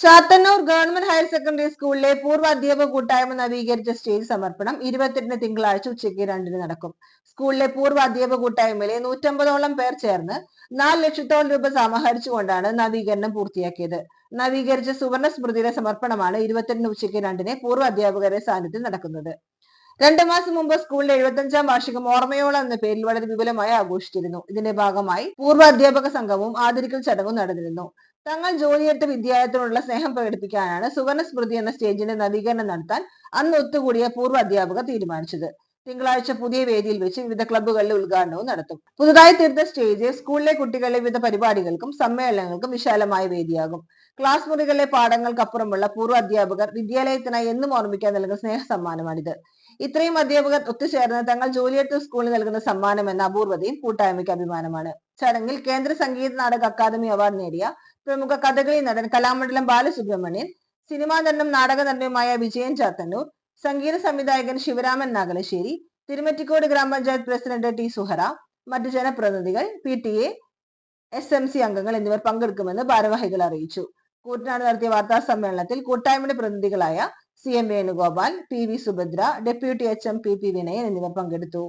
Chathannoor government higher secondary സ്കൂളിലെ പൂർവ അധ്യാപക കൂട്ടായ്മ നവീകരിച്ച സ്റ്റേജ് സമർപ്പണം ഇരുപത്തെട്ടിന് തിങ്കളാഴ്ച ഉച്ചയ്ക്ക് രണ്ടിന് നടക്കും. സ്കൂളിലെ പൂർവ അധ്യാപക കൂട്ടായ്മയിലെ നൂറ്റമ്പതോളം പേർ ചേർന്ന് നാല് ലക്ഷത്തോളം രൂപ സമാഹരിച്ചുകൊണ്ടാണ് നവീകരണം പൂർത്തിയാക്കിയത്. നവീകരിച്ച സുവർണ സ്മൃതിയുടെ സമർപ്പണമാണ് ഇരുപത്തെട്ടിന് ഉച്ചയ്ക്ക് രണ്ടിന് പൂർവ അധ്യാപകരുടെ സാന്നിധ്യം നടക്കുന്നത്. രണ്ടു മാസം മുമ്പ് സ്കൂളിന്റെ എഴുപത്തഞ്ചാം വാർഷികം ഓർമ്മയോളം എന്ന പേരിൽ വളരെ വിപുലമായി ആഘോഷിച്ചിരുന്നു. ഇതിന്റെ ഭാഗമായി പൂർവ അധ്യാപക സംഘവും ആദരിക്കൽ ചടങ്ങും നടന്നിരുന്നു. തങ്ങൾ ജോലിയെടുത്ത വിദ്യാലയത്തിനുള്ള സ്നേഹം പ്രകടിപ്പിക്കാനാണ് സുവർണ സ്മൃതി എന്ന സ്റ്റേജിന്റെ നവീകരണം നടത്താൻ അന്ന് ഒത്തുകൂടിയ പൂർവ അധ്യാപകർ തീരുമാനിച്ചത്. തിങ്കളാഴ്ച പുതിയ വേദിയിൽ വെച്ച് വിവിധ ക്ലബ്ബുകളിലെ ഉദ്ഘാടനവും നടത്തും. പുതുതായി തീർത്ത സ്റ്റേജ് സ്കൂളിലെ കുട്ടികളുടെ വിവിധ പരിപാടികൾക്കും സമ്മേളനങ്ങൾക്കും വിശാലമായ വേദിയാകും. ക്ലാസ് മുറികളിലെ പാഠങ്ങൾക്കപ്പുറമുള്ള പൂർവ അധ്യാപകർ വിദ്യാലയത്തിനായി എന്നും ഓർമ്മിക്കാൻ നൽകുന്ന സ്നേഹ സമ്മാനമാണിത് ഇത്രയും അധ്യാപകർ ഒത്തുചേർന്ന് തങ്ങൾ ജോലിയെടുത്ത സ്കൂളിൽ നൽകുന്ന സമ്മാനം എന്ന അപൂർവതയും കൂട്ടായ്മയ്ക്ക് അഭിമാനമാണ്. ചടങ്ങിൽ കേന്ദ്ര സംഗീത നാടക അക്കാദമി അവാർഡ് നേടിയ പ്രമുഖ കഥകളി നടൻ കലാമണ്ഡലം ബാലസുബ്രഹ്മണ്യൻ സിനിമാ നടനും നാടക നടനുമായ വിജയൻ ചാത്തന്നൂർ സംഗീത സംവിധായകൻ ശിവരാമൻ നാഗലശ്ശേരി തിരുമറ്റിക്കോട് ഗ്രാമപഞ്ചായത്ത് പ്രസിഡന്റ് ടി സുഹറ മറ്റു ജനപ്രതിനിധികൾ P T A S M C അംഗങ്ങൾ എന്നിവർ പങ്കെടുക്കുമെന്ന് ഭാരവാഹികൾ അറിയിച്ചു. കൂട്ടനാട് നടത്തിയ വാർത്താ സമ്മേളനത്തിൽ കൂട്ടായ്മയുടെ പ്രതിനിധികളായ C M Venugopal P V Subhadra deputy H M P P Vinayan എന്നിവർ പങ്കെടുത്തു.